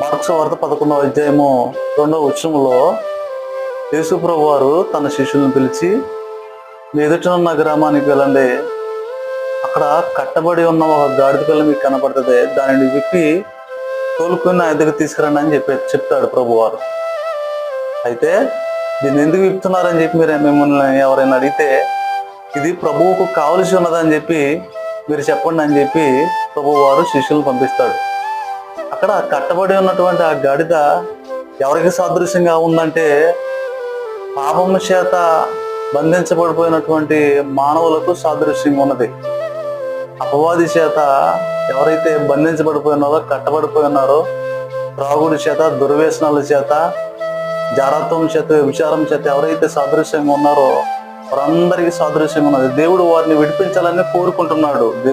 Marks వార్త పదకొండవ అధ్యాయము రెండవ వచనంలో యేసుప్రభు వారు తన శిష్యులను పిలిచి మీ ఎదుటనున్న గ్రామానికి వెళ్ళండి. అక్కడ కట్టబడి ఉన్న ఒక గాడిద పిల్ల మీకు కనపడుతుంది దానిని విప్పి తోలుకొని నా దగ్గర తీసుకురండి అని చెప్పి చెప్తాడు ప్రభు వారు అయితే దీన్ని ఎందుకు విప్తున్నారని చెప్పి మీరు మిమ్మల్ని ఎవరైనా అడిగితే ఇది ప్రభువుకు కావలసి ఉన్నదని చెప్పి మీరు చెప్పండి అని చెప్పి ప్రభువారు శిష్యులను పంపిస్తాడు. అక్కడ కట్టబడి ఉన్నటువంటి ఆ గడిద ఎవరికి సాదృశ్యంగా ఉందంటే పాపం చేత బంధించబడిపోయినటువంటి మానవులకు సాదృశ్యంగా ఉన్నది. అపవాది చేత ఎవరైతే బంధించబడిపోయినారో కట్టబడిపోయి ఉన్నారో త్రాగుడి చేత దుర్వ్యసనాల చేత జారత్వం చేత విచారం చేత ఎవరైతే సాదృశ్యంగా ఉన్నారో వారందరికీ సాదృశ్యంగా ఉన్నది. దేవుడు వారిని విడిపించాలని కోరుకుంటున్నాడు.